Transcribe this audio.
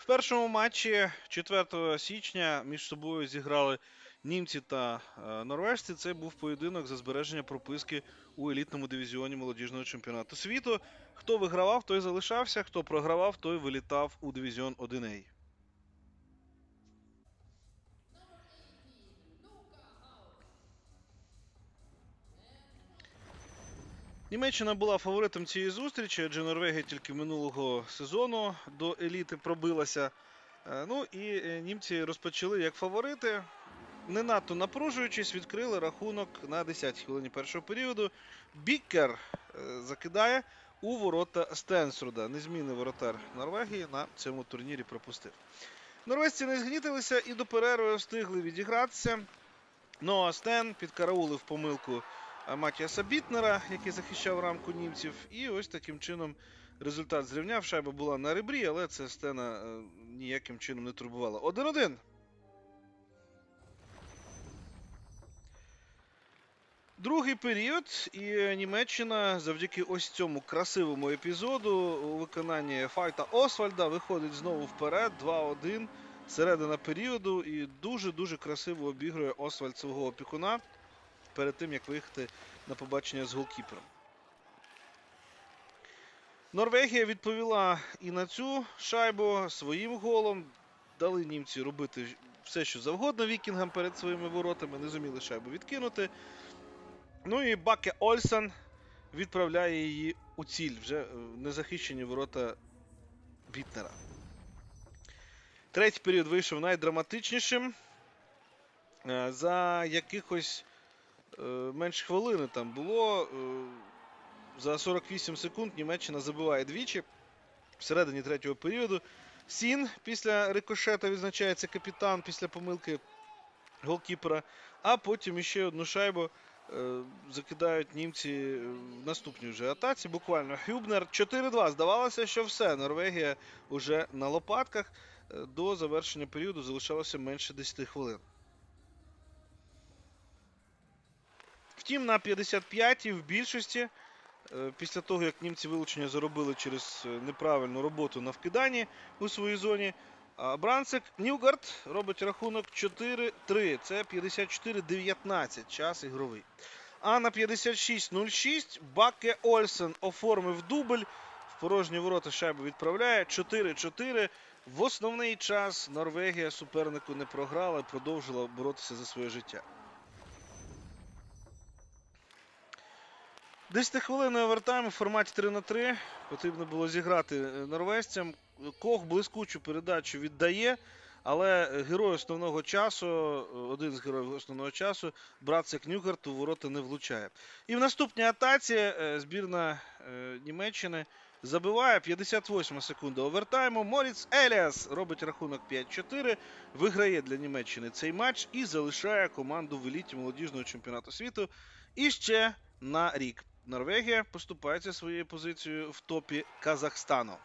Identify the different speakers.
Speaker 1: В першому матчі 4 січня між собою зіграли німці та е, норвежці. Це був поєдинок за збереження прописки у елітному дивізіоні молодіжного чемпіонату світу. Хто вигравав, той залишався, хто програвав, той вилітав у дивізіон 1А. Німеччина була фаворитом цієї зустрічі, адже Норвегія тільки минулого сезону до еліти пробилася. Е, Ну і е, німці розпочали як фаворити. Не надто напружуючись, відкрили рахунок на 10-й хвилині першого періоду. Біккер е, закидає у ворота Стенсруда. Незмінний воротар Норвегії на цьому турнірі пропустив. Норвежці не згнітилися і до перерви встигли відігратися. Ну а Стен підкараулив помилку Матіаса Бітнера, який захищав рамку німців. І ось таким чином результат зрівняв. Шайба була на ребрі, але це Стена е, ніяким чином не турбувало. 1-1. Другий період, і Німеччина завдяки ось цьому красивому епізоду у виконанні Файта Освальда виходить знову вперед 2-1. Середина періоду і дуже-дуже красиво обігрує Освальд свого опікуна перед тим, як виїхати на побачення з голкіпером. Норвегія відповіла і на цю шайбу своїм голом. Дали німці робити все, що завгодно вікінгам перед своїми воротами, не зуміли шайбу відкинути. Ну і Баке Ольсен відправляє її у ціль вже в незахищені ворота Вітнера. Третій період вийшов найдраматичнішим. Е, За якихось е, менш хвилини там було. е, За 48 секунд Німеччина забиває двічі всередині третього періоду. Сін після рикошета відзначається капітан після помилки голкіпера. А потім іще одну шайбу е, закидають німці в наступній вже атаці. Буквально Хюбнер 4-2. Здавалося, що все. Норвегія вже на лопатках. Е, До завершення періоду залишалося менше 10 хвилин. Втім, на 55-й в більшості, е, після того, як німці вилучення заробили через е, неправильну роботу на вкиданні у своїй зоні, Бранцик Ньюгард робить рахунок 4-3. Це 54-19 час ігровий. А на 56-06 Баке Ольсен оформив дубль. В порожні ворота шайбу відправляє 4-4. В основний час Норвегія супернику не програла і продовжила боротися за своє життя. 10 хвилинний овертайм у форматі 3 на 3 потрібно було зіграти е, норвежцям. Кох блискучу передачу віддає, але герой основного часу, один з героїв основного часу, Братцик Нюгарт у ворота не влучає. І в наступній атаці е, збірна е, Німеччини забиває 58 секунда овертайму. Моріц Еліас робить рахунок 5-4, виграє для Німеччини цей матч і залишає команду в еліті молодіжного чемпіонату світу. І ще на рік. Норвегія поступається своєю позицією в топі Казахстану.